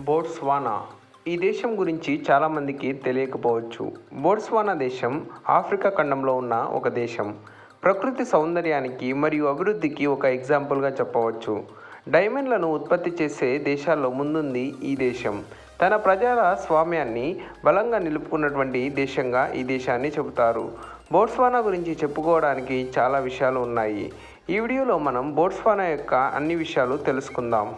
Botswana. ఈ దేశం గురించి చాలామందికి తెలియకపోవచ్చు. బోట్స్వానా దేశం ఆఫ్రికా ఖండంలో ఉన్న ఒక దేశం. ప్రకృతి సౌందర్యానికి మరియు అభివృద్ధికి ఒక ఎగ్జాంపుల్గా చెప్పవచ్చు. డైమండ్లను ఉత్పత్తి చేసే దేశాల్లో ముందుంది ఈ దేశం. తన ప్రజల స్వామ్యాన్ని బలంగా నిలుపుకున్నటువంటి దేశంగా ఈ దేశాన్ని చెబుతారు. బోట్స్వానా గురించి చెప్పుకోవడానికి చాలా విషయాలు ఉన్నాయి. ఈ వీడియోలో మనం బోట్స్వానా యొక్క అన్ని విషయాలు తెలుసుకుందాం.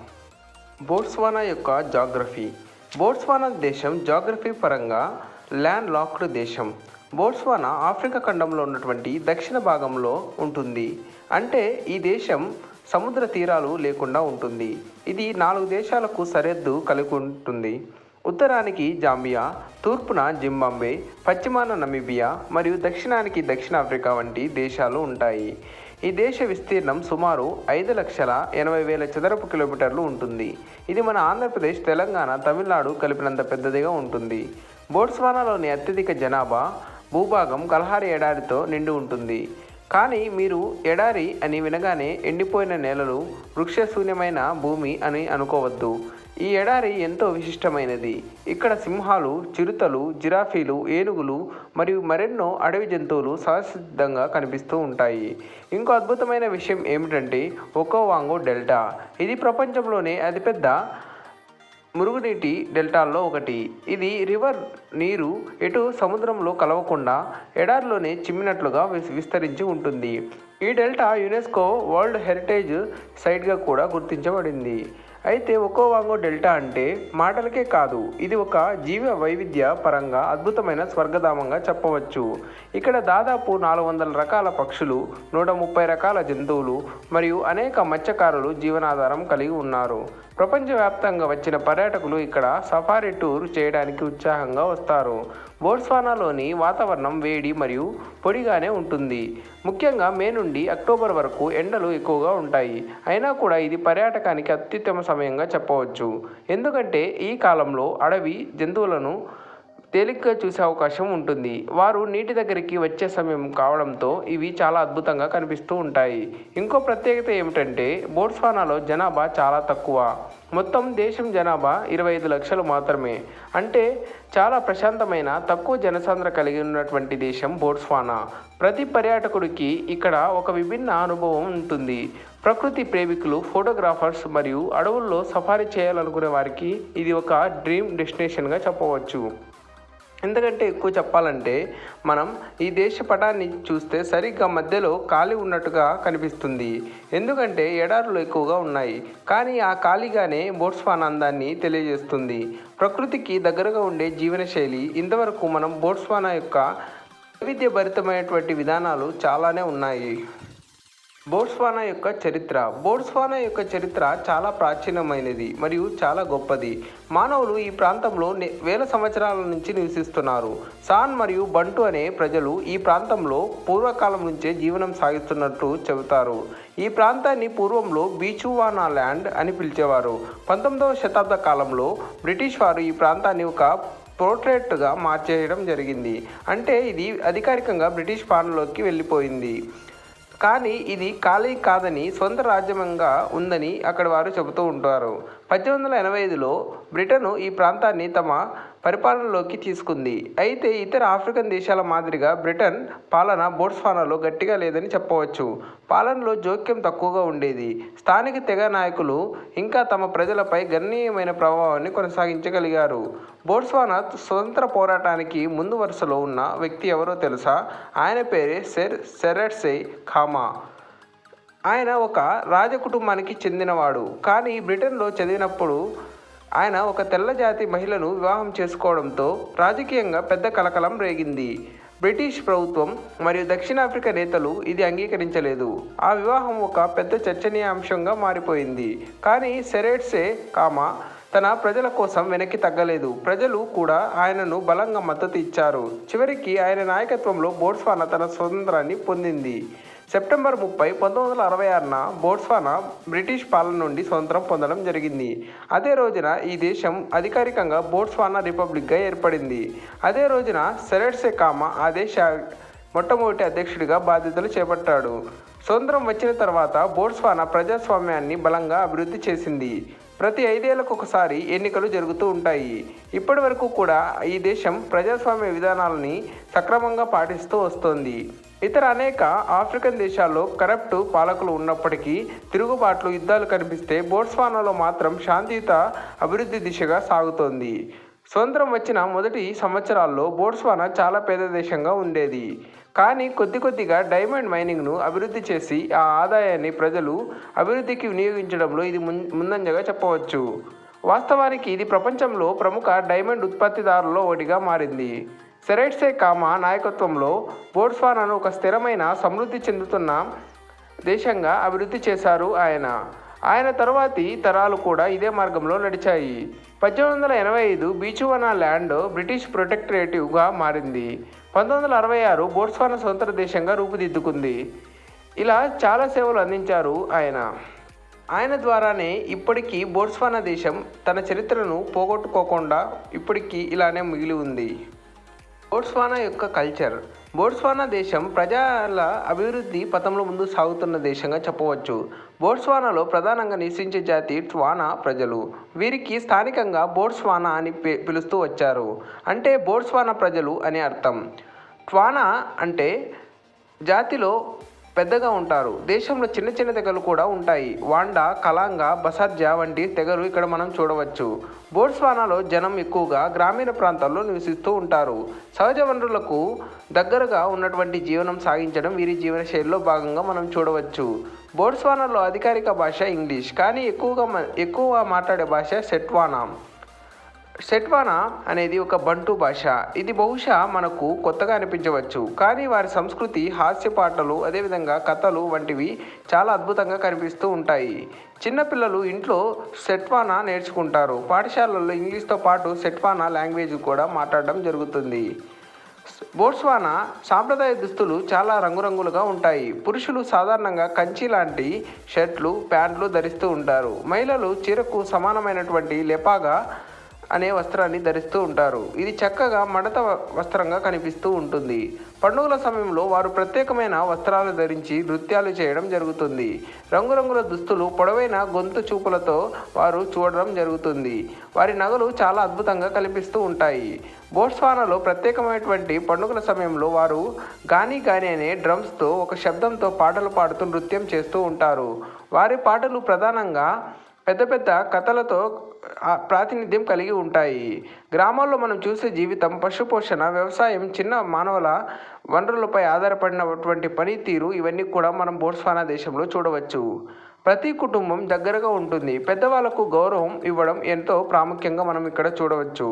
బోట్స్వానా యొక్క జాగ్రఫీ. బోట్స్వానా దేశం జాగ్రఫీ పరంగా ల్యాండ్ లాక్డ్ దేశం. బోట్స్వానా ఆఫ్రికా ఖండంలో ఉన్నటువంటి దక్షిణ భాగంలో ఉంటుంది. అంటే ఈ దేశం సముద్ర తీరాలు లేకుండా ఉంటుంది. ఇది నాలుగు దేశాలకు సరిహద్దు కలిగి ఉంటుంది. ఉత్తరానికి జాంబియా తూర్పున జింబాంబే పశ్చిమాన నమీబియా మరియు దక్షిణానికి దక్షిణాఫ్రికా వంటి దేశాలు ఉంటాయి. ఈ దేశ విస్తీర్ణం సుమారు ఐదు లక్షల ఎనభై వేల చదరపు కిలోమీటర్లు ఉంటుంది. ఇది మన ఆంధ్రప్రదేశ్ తెలంగాణ తమిళనాడు కలిపినంత పెద్దదిగా ఉంటుంది. బోట్స్వానాలోని అత్యధిక జనాభా భూభాగం కలహారి ఎడారితో నిండి ఉంటుంది. కానీ మీరు ఎడారి అని వినగానే ఎండిపోయిన నేలలు వృక్షశూన్యమైన భూమి అని అనుకోవద్దు. ఈ ఎడారి ఎంతో విశిష్టమైనది. ఇక్కడ సింహాలు చిరుతలు జిరాఫీలు ఏనుగులు మరియు మరెన్నో అడవి జంతువులు సహసిద్ధంగా కనిపిస్తూ ఉంటాయి. ఇంకో అద్భుతమైన విషయం ఏమిటంటే ఒకోవాంగో డెల్టా. ఇది ప్రపంచంలోనే అతిపెద్ద మురుగునీటి డెల్టాల్లో ఒకటి. ఇది రివర్ నీరు ఎటు సముద్రంలో కలవకుండా ఎడారిలోనే చిమ్మినట్లుగా విస్- విస్తరించి ఉంటుంది. ఈ డెల్టా యునెస్కో వరల్డ్ హెరిటేజ్ సైట్గా కూడా గుర్తించబడింది. అయితే ఒకోవాంగో డెల్టా అంటే మాటలకే కాదు ఇది ఒక జీవ వైవిధ్య పరంగా అద్భుతమైన స్వర్గధామంగా చెప్పవచ్చు. ఇక్కడ దాదాపు నాలుగు వందల రకాల పక్షులు నూట ముప్పై రకాల జంతువులు మరియు అనేక మత్స్యకారులు జీవనాధారం కలిగి ఉన్నారు. ప్రపంచవ్యాప్తంగా వచ్చిన పర్యాటకులు ఇక్కడ సఫారీ టూర్ చేయడానికి ఉత్సాహంగా వస్తారు. బోట్స్వానాలోని వాతావరణం వేడి మరియు పొడిగానే ఉంటుంది. ముఖ్యంగా మే నుండి అక్టోబర్ వరకు ఎండలు ఎక్కువగా ఉంటాయి. అయినా కూడా ఇది పర్యాటకానికి అత్యుత్తమ సమయంగా చెప్పవచ్చు. ఎందుకంటే ఈ కాలంలో అడవి జంతువులను తేలిగ్గా చూసే అవకాశం ఉంటుంది. వారు నీటి దగ్గరికి వచ్చే సమయం కావడంతో ఇవి చాలా అద్భుతంగా కనిపిస్తూ ఉంటాయి. ఇంకో ప్రత్యేకత ఏమిటంటే బోట్స్వానాలో జనాభా చాలా తక్కువ. మొత్తం దేశం జనాభా ఇరవై ఐదు లక్షలు మాత్రమే. అంటే చాలా ప్రశాంతమైన తక్కువ జనసాంద్ర కలిగి ఉన్నటువంటి దేశం బోట్స్వానా. ప్రతి పర్యాటకుడికి ఇక్కడ ఒక విభిన్న అనుభవం ఉంటుంది. ప్రకృతి ప్రేమికులు ఫోటోగ్రాఫర్స్ మరియు అడవుల్లో సఫారీ చేయాలనుకునే వారికి ఇది ఒక డ్రీమ్ డెస్టినేషన్గా చెప్పవచ్చు. ఎందుకంటే ఎక్కువ చెప్పాలంటే మనం ఈ దేశ పటాన్ని చూస్తే సరిగ్గా మధ్యలో ఖాళీ ఉన్నట్టుగా కనిపిస్తుంది. ఎందుకంటే ఎడారులు ఎక్కువగా ఉన్నాయి. కానీ ఆ ఖాళీగానే బోట్స్వాన్ అందాన్ని తెలియజేస్తుంది. ప్రకృతికి దగ్గరగా ఉండే జీవనశైలి ఇంతవరకు మనం బోట్స్వానా యొక్క వైవిధ్యభరితమైనటువంటి విధానాలు చాలానే ఉన్నాయి. బోట్స్వానా యొక్క చరిత్ర. బోట్స్వానా యొక్క చరిత్ర చాలా ప్రాచీనమైనది మరియు చాలా గొప్పది. మానవులు ఈ ప్రాంతంలో వేల సంవత్సరాల నుంచి నివసిస్తున్నారు. సాన్ మరియు బంటు అనే ప్రజలు ఈ ప్రాంతంలో పూర్వకాలం నుంచే జీవనం సాగిస్తున్నట్టు చెబుతారు. ఈ ప్రాంతాన్ని పూర్వంలో బీచువానా ల్యాండ్ అని పిలిచేవారు. పంతొమ్మిదవ శతాబ్ద కాలంలో బ్రిటిష్ వారు ఈ ప్రాంతాన్ని ఒక పోర్ట్రేట్గా మార్చేయడం జరిగింది. అంటే ఇది అధికారికంగా బ్రిటిష్ పాలనలోకి వెళ్ళిపోయింది. కానీ ఇది ఖాళీ కాదని సొంత రాజ్యంగా ఉందని అక్కడ వారు చెబుతూ ఉంటారు. పద్దెనిమిది వందల ఎనభై ఐదులో బ్రిటను ఈ ప్రాంతాన్ని తమ పరిపాలనలోకి తీసుకుంది. అయితే ఇతర ఆఫ్రికన్ దేశాల మాదిరిగా బ్రిటన్ పాలన బోట్స్వానాలో గట్టిగా లేదని చెప్పవచ్చు. పాలనలో జోక్యం తక్కువగా ఉండేది. స్థానిక తెగ నాయకులు ఇంకా తమ ప్రజలపై గణనీయమైన ప్రభావాన్ని కొనసాగించగలిగారు. బోట్స్వానా స్వతంత్ర పోరాటానికి ముందు వరుసలో ఉన్న వ్యక్తి ఎవరో తెలుసా? ఆయన పేరే సెర్ సెరట్సే ఖామా. ఆయన ఒక రాజకుటుంబానికి చెందినవాడు. కానీ బ్రిటన్లో చదివినప్పుడు ఆయన ఒక తెల్ల జాతి మహిళను వివాహం చేసుకోవడంతో రాజకీయంగా పెద్ద కలకలం రేగింది. బ్రిటిష్ ప్రభుత్వం మరియు దక్షిణాఫ్రికా నేతలు ఇది అంగీకరించలేదు. ఆ వివాహం ఒక పెద్ద చర్చనీయాంశంగా మారిపోయింది. కానీ సెరెట్సే కామా తన ప్రజల కోసం వెనక్కి తగ్గలేదు. ప్రజలు కూడా ఆయనను బలంగా మద్దతు ఇచ్చారు. చివరికి ఆయన నాయకత్వంలో బోట్స్వానా తన స్వతంత్రాన్ని పొందింది. సెప్టెంబర్ ముప్పై పంతొమ్మిది వందల అరవై ఆరున బోట్స్వానా బ్రిటిష్ పాలన నుండి స్వతంత్రం పొందడం జరిగింది. అదే రోజున ఈ దేశం అధికారికంగా బోట్స్వానా రిపబ్లిక్గా ఏర్పడింది. అదే రోజున సెరెట్సే కామా ఆ దేశ మొట్టమొదటి అధ్యక్షుడిగా బాధ్యతలు చేపట్టాడు. స్వతంత్రం వచ్చిన తర్వాత బోట్స్వానా ప్రజాస్వామ్యాన్ని బలంగా అభివృద్ధి చేసింది. ప్రతి ఐదేళ్ళకు ఒకసారి ఎన్నికలు జరుగుతూ ఉంటాయి. ఇప్పటి వరకు కూడా ఈ దేశం ప్రజాస్వామ్య విధానాలని సక్రమంగా పాటిస్తూ వస్తోంది. ఇతర అనేక ఆఫ్రికన్ దేశాల్లో కరప్ట్ పాలకులు ఉన్నప్పటికీ తిరుగుబాట్లు యుద్ధాలు కనిపిస్తే బోట్స్వానాలో మాత్రం శాంతియుత అభివృద్ధి దిశగా సాగుతోంది. స్వతంత్రం వచ్చిన మొదటి సంవత్సరాల్లో బోట్స్వానా చాలా పేద దేశంగా ఉండేది. కానీ కొద్ది కొద్దిగా డైమండ్ మైనింగ్ను అభివృద్ధి చేసి ఆ ఆదాయాన్ని ప్రజలు అభివృద్ధికి వినియోగించడంలో ఇది ముం ముందంజగా చెప్పవచ్చు. వాస్తవానికి ఇది ప్రపంచంలో ప్రముఖ డైమండ్ ఉత్పత్తిదారుల్లో ఒకటిగా మారింది. సెరైట్సే కామా నాయకత్వంలో బోట్స్వానాను ఒక స్థిరమైన సమృద్ధి చెందుతున్న దేశంగా అభివృద్ధి చేశారు ఆయన. ఆయన తరువాతి తరాలు కూడా ఇదే మార్గంలో నడిచాయి. పద్దెనిమిది వందల ఎనభై ఐదు బీచువనా ల్యాండ్ బ్రిటిష్ ప్రొటెక్టరేటివ్గా మారింది. పంతొమ్మిది వందల అరవై ఆరు బోట్స్వానా స్వతంత్ర దేశంగా రూపుదిద్దుకుంది. ఇలా చాలా సేవలు అందించారు ఆయన. ఆయన ద్వారానే ఇప్పటికీ బోట్స్వానా దేశం తన చరిత్రను పోగొట్టుకోకుండా ఇప్పటికీ ఇలానే మిగిలి ఉంది. బోట్స్వానా యొక్క కల్చర్. బోట్స్వానా దేశం ప్రజల అభివృద్ధి పథంలో ముందు సాగుతున్న దేశంగా చెప్పవచ్చు. బోట్స్వానాలో ప్రధానంగా నివసించే జాతి ట్వానా ప్రజలు. వీరికి స్థానికంగా బోట్స్వానా అని పి- పిలుస్తూ వచ్చారు. అంటే బోట్స్వానా ప్రజలు అని అర్థం. ట్వానా అంటే జాతిలో పెద్దగా ఉంటారు. దేశంలో చిన్న చిన్న తెగలు కూడా ఉంటాయి. వాండా కలాంగా బసార్జా వంటి తెగలు ఇక్కడ మనం చూడవచ్చు. బోట్స్వానాలో జనం ఎక్కువగా గ్రామీణ ప్రాంతాల్లో నివసిస్తూ ఉంటారు. సహజ వనరులకు దగ్గరగా ఉన్నటువంటి జీవనం సాగించడం వీరి జీవన శైలిలో భాగంగా మనం చూడవచ్చు. బోట్స్వానాలో అధికారిక భాష ఇంగ్లీష్ కానీ ఎక్కువగా మ- ఎక్కువ మాట్లాడే భాష సెట్వానా. సెట్వానా అనేది ఒక బంటు భాష. ఇది బహుశా మనకు కొత్తగా అనిపించవచ్చు. కానీ వారి సంస్కృతి హాస్య పాటలు అదేవిధంగా కథలు వంటివి చాలా అద్భుతంగా కనిపిస్తూ ఉంటాయి. చిన్నపిల్లలు ఇంట్లో సెట్వానా నేర్చుకుంటారు. పాఠశాలల్లో ఇంగ్లీష్తో పాటు సెట్వానా లాంగ్వేజ్ కూడా మాట్లాడడం జరుగుతుంది. బోట్స్వానా సాంప్రదాయ దుస్తులు చాలా రంగురంగులుగా ఉంటాయి. పురుషులు సాధారణంగా కంచి లాంటి షర్ట్లు ప్యాంట్లు ధరిస్తూ ఉంటారు. మహిళలు చీరకు సమానమైనటువంటి లెపాగా అనే వస్త్రాన్ని ధరిస్తూ ఉంటారు. ఇది చక్కగా మడత వస్త్రంగా కనిపిస్తూ ఉంటుంది. పండుగల సమయంలో వారు ప్రత్యేకమైన వస్త్రాలు ధరించి నృత్యాలు చేయడం జరుగుతుంది. రంగురంగుల దుస్తులు పొడవైన గొంతు చూపులతో వారు చూడడం జరుగుతుంది. వారి నగలు చాలా అద్భుతంగా కనిపిస్తూ ఉంటాయి. బోట్స్వానాలో ప్రత్యేకమైనటువంటి పండుగల సమయంలో వారు గాని గాని అనే డ్రమ్స్తో ఒక శబ్దంతో పాటలు పాడుతూ నృత్యం చేస్తూ ఉంటారు. వారి పాటలు ప్రధానంగా పెద్ద పెద్ద కథలతో ప్రాతినిధ్యం కలిగి ఉంటాయి. గ్రామాల్లో మనం చూసే జీవితం పశుపోషణ వ్యవసాయం చిన్న మానవుల వనరులపై ఆధారపడినటువంటి పనితీరు ఇవన్నీ కూడా మనం బోట్స్వానా దేశంలో చూడవచ్చు. ప్రతి కుటుంబం దగ్గరగా ఉంటుంది. పెద్దవాళ్ళకు గౌరవం ఇవ్వడం ఎంతో ప్రాముఖ్యంగా మనం ఇక్కడ చూడవచ్చు.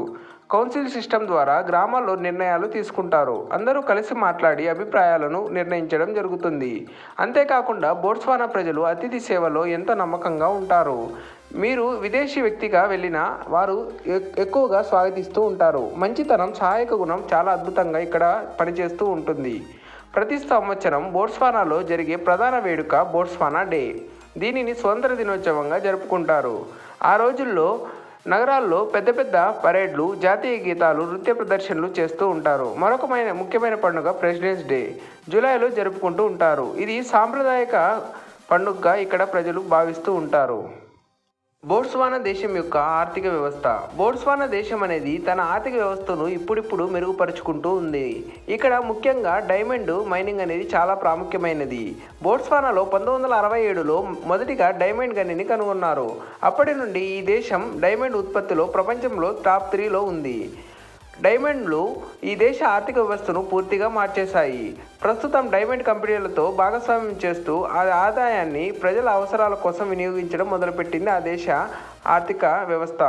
కౌన్సిల్ సిస్టమ్ ద్వారా గ్రామాల్లో నిర్ణయాలు తీసుకుంటారు. అందరూ కలిసి మాట్లాడి అభిప్రాయాలను నిర్ణయించడం జరుగుతుంది. అంతేకాకుండా బోట్స్వానా ప్రజలు అతిథి సేవలో ఎంతో నమ్మకంగా ఉంటారు? మీరు విదేశీ వ్యక్తిగా వెళ్ళినా వారు ఎక్- ఎక్కువగా స్వాగతిస్తూ ఉంటారు. మంచితనం సహాయక గుణం చాలా అద్భుతంగా ఇక్కడ పనిచేస్తూ ఉంటుంది. ప్రతి సంవత్సరం బోట్స్వానాలో జరిగే ప్రధాన వేడుక బోట్స్వానా డే. దీనిని స్వతంత్ర దినోత్సవంగా జరుపుకుంటారు. ఆ రోజుల్లో నగరాల్లో పెద్ద పెద్ద పరేడ్లు జాతీయ గీతాలు నృత్య ప్రదర్శనలు చేస్తూ ఉంటారు. మరొకమైన ముఖ్యమైన పండుగ ప్రెసిడెంట్స్ డే జూలైలో జరుపుకుంటూ ఉంటారు. ఇది సాంప్రదాయక పండుగగా ఇక్కడ ప్రజలు భావిస్తూ ఉంటారు. బోట్స్వానా దేశం యొక్క ఆర్థిక వ్యవస్థ. బోట్స్వానా దేశం అనేది తన ఆర్థిక వ్యవస్థను ఇప్పుడిప్పుడు మెరుగుపరుచుకుంటూ ఉంది. ఇక్కడ ముఖ్యంగా డైమండ్ మైనింగ్ అనేది చాలా ప్రాముఖ్యమైనది. బోట్స్వానాలో పంతొమ్మిది వందల అరవై ఏడులో మొదటిగా డైమండ్ గనిని కనుగొన్నారు. అప్పటి నుండి ఈ దేశం డైమండ్ ఉత్పత్తిలో ప్రపంచంలో టాప్ త్రీలో ఉంది. డైమండ్లు ఈ దేశ ఆర్థిక వ్యవస్థను పూర్తిగా మార్చేశాయి. ప్రస్తుతం డైమండ్ కంపెనీలతో భాగస్వామ్యం చేస్తూ ఆ ఆదాయాన్ని ప్రజల అవసరాల కోసం వినియోగించడం మొదలుపెట్టింది ఆ దేశ ఆర్థిక వ్యవస్థ.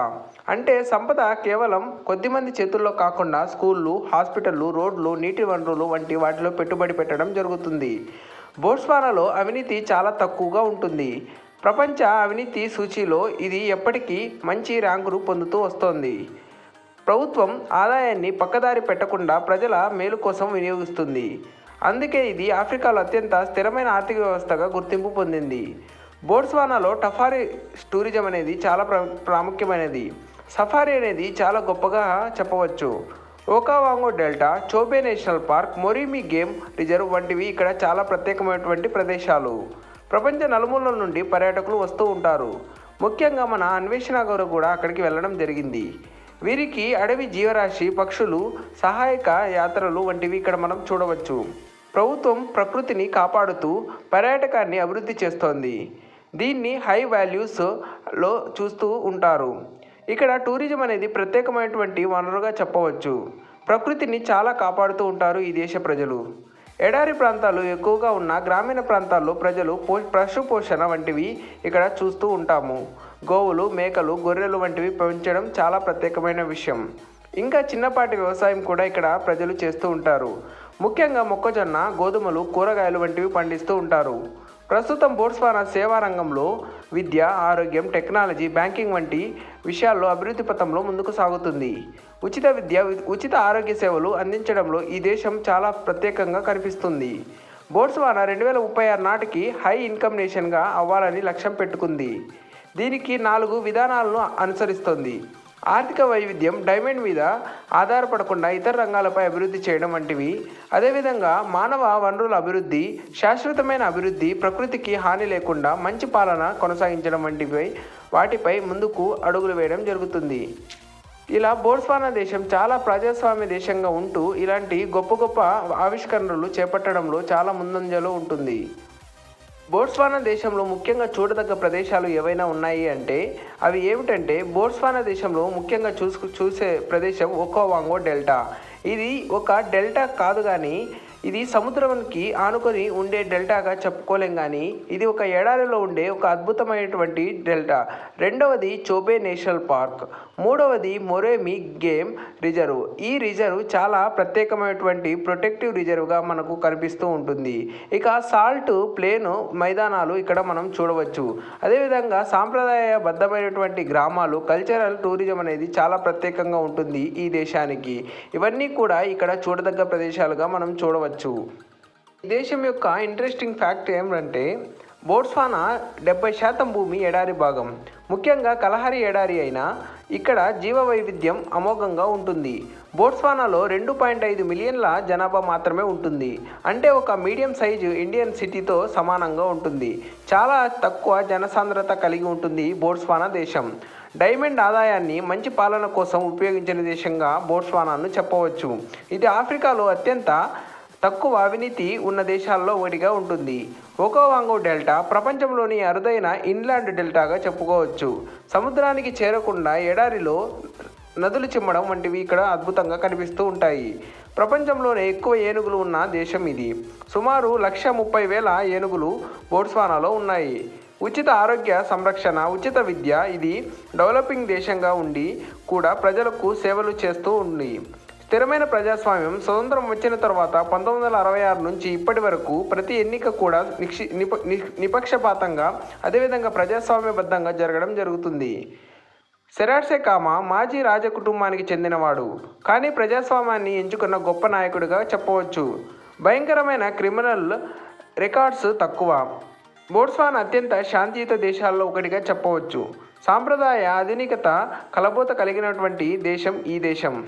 అంటే సంపద కేవలం కొద్దిమంది చేతుల్లో కాకుండా స్కూళ్ళు హాస్పిటళ్ళు రోడ్లు నీటి వనరులు వంటి వాటిలో పెట్టుబడి పెట్టడం జరుగుతుంది. బోట్స్వానాలో అవినీతి చాలా తక్కువగా ఉంటుంది. ప్రపంచ అవినీతి సూచీలో ఇది ఎప్పటికీ మంచి ర్యాంకును పొందుతూ వస్తోంది. ప్రభుత్వం ఆదాయాన్ని పక్కదారి పెట్టకుండా ప్రజల మేలు కోసం వినియోగిస్తుంది. అందుకే ఇది ఆఫ్రికాలో అత్యంత స్థిరమైన ఆర్థిక వ్యవస్థగా గుర్తింపు పొందింది. బోట్స్వానాలో టఫారీ టూరిజం అనేది చాలా ప్ర ప్రాముఖ్యమైనది. సఫారీ అనేది చాలా గొప్పగా చెప్పవచ్చు. Okavango delta Chobe national park Moremi game reserve వంటివి ఇక్కడ చాలా ప్రత్యేకమైనటువంటి ప్రదేశాలు. ప్రపంచ నలుమూలల నుండి పర్యాటకులు వస్తూ ఉంటారు. ముఖ్యంగా మన అన్వేషణ గారు కూడా అక్కడికి వెళ్ళడం జరిగింది. వీరికి అడవి జీవరాశి పక్షులు సహాయక యాత్రలు వంటివి ఇక్కడ మనం చూడవచ్చు. ప్రభుత్వం ప్రకృతిని కాపాడుతూ పర్యాటకాన్ని అభివృద్ధి చేస్తోంది. దీన్ని హై వాల్యూస్లో చూస్తూ ఉంటారు. ఇక్కడ టూరిజం అనేది ప్రత్యేకమైనటువంటి వనరుగా చెప్పవచ్చు. ప్రకృతిని చాలా కాపాడుతూ ఉంటారు ఈ దేశ ప్రజలు. ఎడారి ప్రాంతాలు ఎక్కువగా ఉన్న గ్రామీణ ప్రాంతాల్లో ప్రజలు పో పశుపోషణ వంటివి ఇక్కడ చూస్తూ ఉంటాము. గోవులు మేకలు గొర్రెలు వంటివి పెంచడం చాలా ప్రత్యేకమైన విషయం. ఇంకా చిన్నపాటి వ్యవసాయం కూడా ఇక్కడ ప్రజలు చేస్తూ ఉంటారు. ముఖ్యంగా మొక్కజొన్న గోధుమలు కూరగాయలు వంటివి పండిస్తూ ఉంటారు. ప్రస్తుతం బోట్స్వానా సేవా రంగంలో విద్య ఆరోగ్యం టెక్నాలజీ బ్యాంకింగ్ వంటి విషయాల్లో అభివృద్ధి పథంలో ముందుకు సాగుతుంది. ఉచిత విద్య ఉచిత ఆరోగ్య సేవలు అందించడంలో ఈ దేశం చాలా ప్రత్యేకంగా కనిపిస్తుంది. బోట్స్వానా రెండు వేల ముప్పై ఆరు నాటికి హై ఇన్కమ్ నేషన్గా అవ్వాలని లక్ష్యం పెట్టుకుంది. దీనికి నాలుగు విధానాలను అనుసరిస్తుంది. ఆర్థిక వైవిధ్యం డైమండ్ మీద ఆధారపడకుండా ఇతర రంగాలపై అభివృద్ధి చేయడం వంటివి. అదేవిధంగా మానవ వనరుల అభివృద్ధి శాశ్వతమైన అభివృద్ధి ప్రకృతికి హాని లేకుండా మంచి పాలన కొనసాగించడం వంటివి వాటిపై ముందుకు అడుగులు వేయడం జరుగుతుంది. ఇలా బోట్స్వానా దేశం చాలా ప్రజాస్వామ్య దేశంగా ఉంటూ ఇలాంటి గొప్ప గొప్ప ఆవిష్కరణలు చేపట్టడంలో చాలా ముందంజలో ఉంటుంది. బోట్స్వానా దేశంలో ముఖ్యంగా చూడదగ్గ ప్రదేశాలు ఏవైనా ఉన్నాయి అంటే అవి ఏమిటంటే బోట్స్వానా దేశంలో ముఖ్యంగా చూసు చూసే ప్రదేశం ఒకోవాంగో డెల్టా. ఇది ఒక డెల్టా కాదు కానీ ఇది సముద్రానికి ఆనుకొని ఉండే డెల్టాగా చెప్పుకోలేం కానీ ఇది ఒక ఎడారిలో ఉండే ఒక అద్భుతమైనటువంటి డెల్టా. రెండవది చోబే నేషనల్ పార్క్. మూడవది మొరేమి గేమ్ రిజర్వ్. ఈ రిజర్వ్ చాలా ప్రత్యేకమైనటువంటి ప్రొటెక్టివ్ రిజర్వ్గా మనకు కనిపిస్తూ ఉంటుంది. ఇక సాల్ట్ ప్లేను మైదానాలు ఇక్కడ మనం చూడవచ్చు. అదేవిధంగా సాంప్రదాయబద్ధమైనటువంటి గ్రామాలు కల్చరల్ టూరిజం అనేది చాలా ప్రత్యేకంగా ఉంటుంది ఈ దేశానికి. ఇవన్నీ కూడా ఇక్కడ చూడదగ్గ ప్రదేశాలుగా మనం చూడవచ్చు. ఈ దేశం యొక్క ఇంట్రెస్టింగ్ ఫ్యాక్ట్ ఏమిటంటే బోట్స్వానా డెబ్బై శాతం భూమి ఎడారి భాగం. ముఖ్యంగా కలహరి ఎడారి అయినా ఇక్కడ జీవ వైవిధ్యం అమోఘంగా ఉంటుంది. బోట్స్వానాలో రెండు పాయింట్ ఐదు మిలియన్ల జనాభా మాత్రమే ఉంటుంది. అంటే ఒక మీడియం సైజు ఇండియన్ సిటీతో సమానంగా ఉంటుంది. చాలా తక్కువ జనసాంద్రత కలిగి ఉంటుంది బోట్స్వానా దేశం. డైమండ్ ఆదాయాన్ని మంచి పాలన కోసం ఉపయోగించిన దేశంగా బోట్స్వానాను చెప్పవచ్చు. ఇది ఆఫ్రికాలో అత్యంత తక్కువ అవినీతి ఉన్న దేశాల్లో ఒకటిగా ఉంటుంది. ఒకోవాంగో డెల్టా ప్రపంచంలోని అరుదైన ఇన్లాండ్ డెల్టాగా చెప్పుకోవచ్చు. సముద్రానికి చేరకుండా ఎడారిలో నదులు చిమ్మడం వంటివి ఇక్కడ అద్భుతంగా కనిపిస్తూ ఉంటాయి. ప్రపంచంలోనే ఎక్కువ ఏనుగులు ఉన్న దేశం ఇది. సుమారు లక్ష ముప్పై వేల ఏనుగులు బోట్స్వానాలో ఉన్నాయి. ఉచిత ఆరోగ్య సంరక్షణ ఉచిత విద్య ఇది డెవలపింగ్ దేశంగా ఉండి కూడా ప్రజలకు సేవలు చేస్తూ ఉంది. స్థిరమైన ప్రజాస్వామ్యం స్వతంత్రం వచ్చిన తర్వాత పంతొమ్మిది వందల అరవై ఆరు నుంచి ఇప్పటి వరకు ప్రతి ఎన్నిక కూడా నిక్షి నిప నిపక్షపాతంగా అదేవిధంగా ప్రజాస్వామ్యబద్ధంగా జరగడం జరుగుతుంది. సెరాట్సే కామా మాజీ రాజ కుటుంబానికి చెందినవాడు. కానీ ప్రజాస్వామ్యాన్ని ఎంచుకున్న గొప్ప నాయకుడిగా చెప్పవచ్చు. భయంకరమైన క్రిమినల్ రికార్డ్స్ తక్కువ. బోట్స్వాన్ అత్యంత శాంతియుత దేశాల్లో ఒకటిగా చెప్పవచ్చు. సాంప్రదాయ ఆధునికత కలబోత కలిగినటువంటి దేశం ఈ దేశం.